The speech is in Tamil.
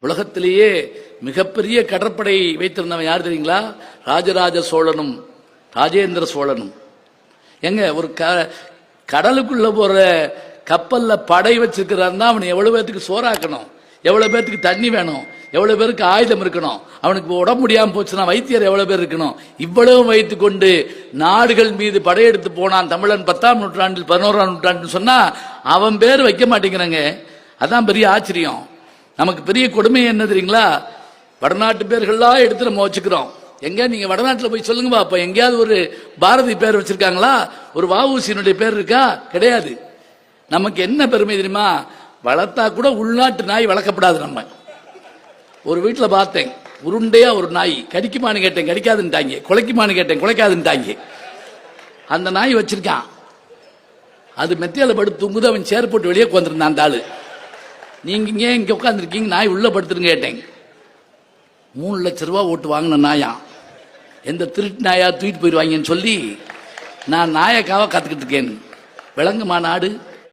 உலகத்திலேயே மிகப்பெரிய கடற்படை வைத்திருந்தவன் யார் தெரியுங்களா? ராஜராஜ சோழனும் ராஜேந்திர சோழனும். எங்க ஒரு க கடலுக்குள்ள போற கப்பல்ல படை வச்சிருக்கிறான்னா அவன் எவ்வளவு பேர்த்துக்கு சோறாக்கணும்? எவ்வளவு பேர்த்துக்கு தண்ணி வேணும்? எவ்வளவு பேருக்கு ஆயுதம் இருக்கணும்? அவனுக்கு உடம்பு முடியாமல் போச்சுன்னா வைத்தியர் எவ்வளவு பேர் இருக்கணும்? இவ்வளவு வைத்து கொண்டு நாடுகள் மீது படையெடுத்து போனான் தமிழன் பத்தாம் நூற்றாண்டில் பதினோராம் நூற்றாண்டு சொன்னா அவன் பேர் வைக்க மாட்டேங்கிறாங்க. அதான் பெரிய ஆச்சரியம். நமக்கு பெரிய கொடுமை என்ன தெரியுங்களா? வடநாட்டு பேர்கள்லாம் எடுத்து நம்ம வச்சுக்கிறோம். எங்க? நீங்க வடநாட்டில் போய் சொல்லுங்க பாப்பா எங்கேயாவது ஒரு பாரதி பேர் வச்சிருக்காங்களா? ஒரு வாவூசியினுடைய பேர் இருக்கா? கிடையாது. நமக்கு என்ன பெருமை தெரியுமா? வளர்த்தா கூட உள்நாட்டு நாய் வளர்க்கப்படாது நம்ம. ஒரு வீட்டில் பார்த்தேன். உருண்டையா ஒரு நாய். கடிக்குமான்னு கேட்டேன். கடிக்காதுன்ட்டாங்க. குலைக்குமான்னு கேட்டேன். குலைக்காதுன்ட்டாங்க. அந்த நாய் வச்சிருக்கான். அது மெத்தையில படுத்து தூங்குது. அவன் சேர் போட்டு வெளியே உட்காந்துருந்தான் அந்த ஆளு. நீங்க இங்கே இங்க உட்காந்துருக்கீங்க நாய் உள்ள படுத்துருங்க கேட்டேன். மூணு லட்ச ரூபா ஓட்டு வாங்கின நாயா? எந்த திருட்டு நாயா தூக்கிட்டு போயிடுவாங்கன்னு சொல்லி நான் நாயக்காவை கத்துக்கிட்டு இருக்கேன். விளங்குமா நாடு?